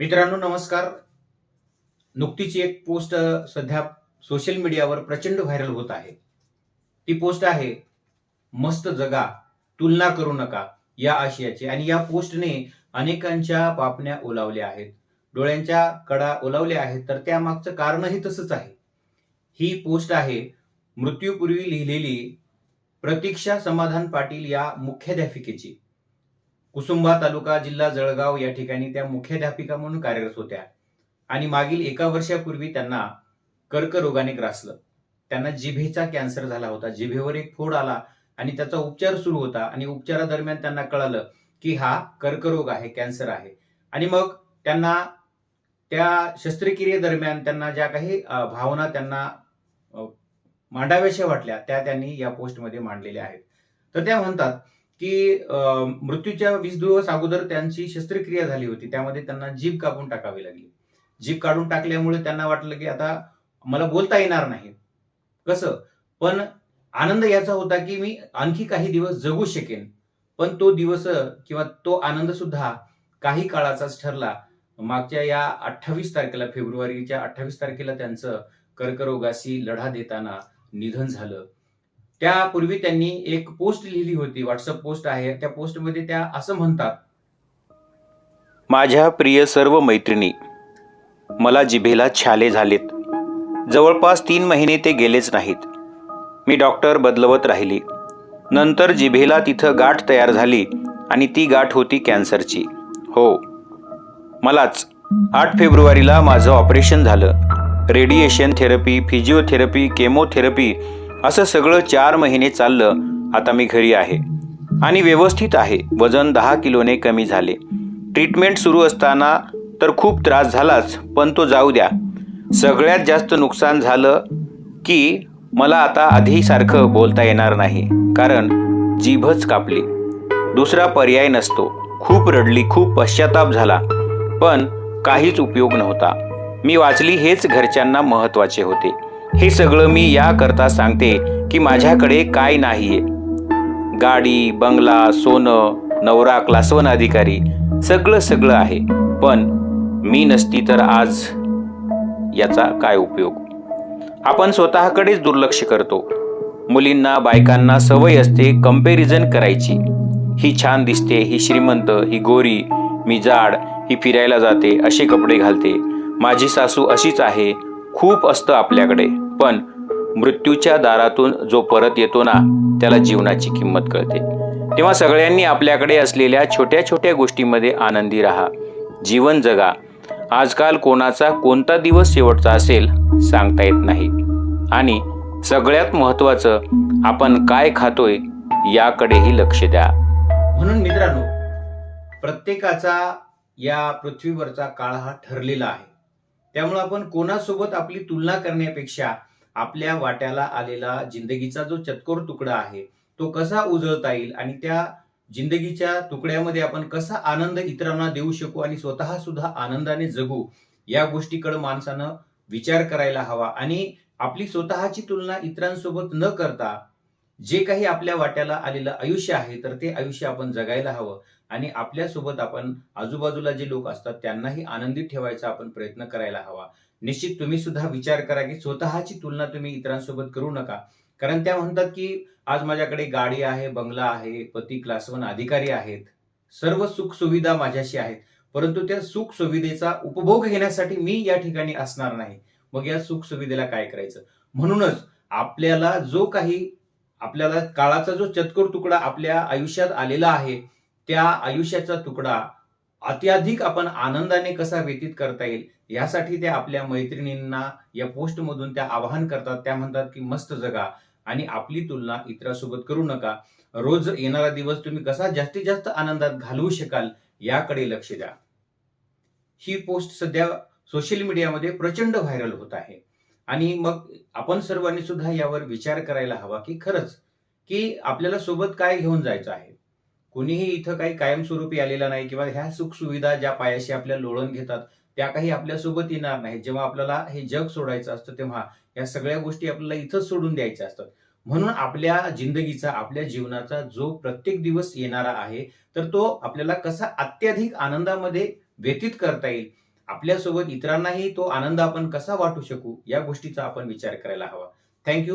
मित्रांनो नमस्कार. नुकतीच एक पोस्ट सध्या सोशल मीडियावर प्रचंड व्हायरल होत आहे. ती पोस्ट आहे मस्त जगा तुलना करू नका या आशयाची. आणि या पोस्टने अनेकांच्या पापण्या ओलावल्या आहेत. डोळ्यांच्या कडा ओलावल्या आहेत तर त्यामागचं कारणही तसंच आहे. ही पोस्ट आहे मृत्यूपूर्वी लिहिलेली प्रतीक्षा समाधान पाटील या मुख्याध्यापिकेची. कुसुंबा तालुका जिल्हा जळगाव या ठिकाणी त्या मुख्याध्यापिका म्हणून कार्यरत होत्या. आणि मागील एका वर्षापूर्वी त्यांना कर्करोगाने ग्रासलं त्यांना जिभेचा कॅन्सर झाला होता. जिभेवर एक फोड आला आणि त्याचा उपचार सुरू होता. आणि उपचारादरम्यान त्यांना कळालं की हा कर्करोग आहे कॅन्सर आहे. आणि मग त्यांना त्या शस्त्रक्रियेदरम्यान त्यांना ज्या काही भावना त्यांना मांडाव्याशा वाटल्या त्या त्यांनी या पोस्टमध्ये मांडलेल्या आहेत. तर त्या म्हणतात की मृत्यूच्या वीस दिवस अगोदर त्यांची शस्त्रक्रिया झाली होती. त्यामध्ये त्यांना जीभ कापून टाकावी लागली. जीभ काढून टाकल्यामुळे त्यांना वाटलं की आता मला बोलता येणार नाही. कसं? पण आनंद याचा होता की मी आणखी काही दिवस जगू शकेन. पण तो दिवस किंवा तो आनंद सुद्धा काही काळाचाच ठरला. मागच्या या अठ्ठावीस तारखेला फेब्रुवारीच्या अठ्ठावीस तारखेला त्यांचं कर्करोगाशी लढा देताना निधन झालं. त्यापूर्वी त्यांनी एक पोस्ट लिहिली होती व्हॉट्सअप पोस्ट आहे. त्या पोस्टमध्ये त्या असं म्हणतात. माझ्या प्रिय सर्व मैत्रिणी मला जिभेला छाले झालेत. जवळपास तीन महिने ते गेलेच नाहीत. मी डॉक्टर बदलवत राहिली. नंतर जिभेला तिथं गाठ तयार झाली आणि ती गाठ होती कॅन्सरची. हो. मलाच. आठ फेब्रुवारीला माझं ऑपरेशन झालं. रेडिएशन थेरपी फिजिओथेरपी केमोथेरपी असं सगळं चार महिने चाललं आता मी घरी आहे. आणि व्यवस्थित आहे. वजन दहा किलोने कमी झाले. ट्रीटमेंट सुरू असताना तर खूप त्रास झालाच पण तो जाऊ द्या. सगळ्यात जास्त नुकसान झालं की मला आता आधीसारखं बोलता येणार नाही कारण जीभच कापली. दुसरा पर्याय नसतो. खूप रडली खूप पश्चाताप झाला पण काहीच उपयोग नव्हता. मी वाचली हेच घरच्यांना महत्त्वाचे होते. हे सगळं मी याकरता सांगते की माझ्याकडे काय नाहीये. गाडी बंगला सोनं नवरा क्लासवन अधिकारी सगळं सगळं आहे. पण मी नसती तर आज याचा काय उपयोग? आपण स्वतःकडेच दुर्लक्ष करतो. मुलींना बायकांना सवय असते कंपॅरिझन करायची. ही छान दिसते ही श्रीमंत ही गोरी मी जाड ही फिरायला जाते असे कपडे घालते. माझी सासू अशीच आहे खूप असतं आपल्याकडे. पण मृत्यूच्या दारातून जो परत येतो ना त्याला जीवनाची किंमत कळते. तेव्हा सगळ्यांनी आपल्याकडे असलेल्या छोट्या छोट्या गोष्टीमध्ये आनंदी राहा. जीवन जगा. आजकाल कोणाचा कोणता दिवस शेवटचा असेल सांगता येत नाही. आणि सगळ्यात महत्त्वाचं आपण काय खातोय याकडेही लक्ष द्या. म्हणून मित्रांनो प्रत्येकाचा या पृथ्वीवरचा काळ हा ठरलेला आहे. त्यामुळे आपण कोणासोबत आपली तुलना करण्यापेक्षा आपल्या वाट्याला आलेला जिंदगीचा जो चतकोर तुकडा आहे तो कसा उजळता येईल आणि त्या जिंदगीच्या तुकड्यामध्ये आपण कसा आनंद इतरांना देऊ शकू आणि स्वतः सुद्धा आनंदाने जगू या गोष्टीकडे माणसानं विचार करायला हवा. आणि आपली स्वतःची तुलना इतरांसोबत न करता जे काही आपल्या वाट्याला आलेलं आयुष्य आहे तर ते आयुष्य आपण जगायला हवं. आणि आपल्यासोबत आपण आजूबाजूला जे लोक असतात त्यांनाही आनंदी ठेवायचा आपण प्रयत्न करायला हवा. निश्चित तुम्ही सुद्धा विचार करा की स्वतःची तुलना तुम्ही इतरांसोबत करू नका. कारण त्या म्हणतात की आज माझ्याकडे गाडी आहे बंगला आहे पती क्लास वन अधिकारी आहेत. सर्व सुख सुविधा माझ्याशी आहेत. परंतु त्या सुख सुविधेचा उपभोग घेण्यासाठी मी या ठिकाणी असणार नाही. मग या सुख सुविधेला काय करायचं? म्हणूनच आपल्याला जो काही आपल्याला काळाचा जो चतकोर तुकडा आपल्या आयुष्यात आलेला आहे त्या आयुष्याचा तुकडा अत्याधिक आपण आनंदाने कसा व्यतीत करता येईल यासाठी त्या आपल्या मैत्रिणींना या पोस्टमधून त्या आवाहन करतात. त्या म्हणतात की मस्त जगा आणि आपली तुलना इतरांसोबत करू नका. रोज येणारा दिवस तुम्ही कसा जास्तीत जास्त आनंदात घालवू शकाल याकडे लक्ष द्या. ही पोस्ट सध्या सोशल मीडियामध्ये प्रचंड व्हायरल होत आहे. आणि मग आपण सर्वांनी सुद्धा यावर विचार करायला हवा की खरंच की आपल्याला सोबत काय घेऊन जायचं आहे? कुणीही इथं काही कायमस्वरूपी आलेला नाही किंवा ह्या सुखसुविधा ज्या पायाशी आपल्या लोळण घेतात त्या काही आपल्यासोबत येणार नाही जेव्हा आपल्याला हे जग सोडायचं असतं तेव्हा या सगळ्या गोष्टी आपल्याला इथंच सोडून द्यायच्या असतात. म्हणून आपल्या जिंदगीचा आपल्या जीवनाचा जो प्रत्येक दिवस येणारा आहे तर तो आपल्याला कसा अत्याधिक आनंदामध्ये व्यतीत करता येईल आपल्यासोबत इतरांनाही तो आनंद आपण कसा वाटू शकू या गोष्टीचा आपण विचार करायला हवा. थँक्यू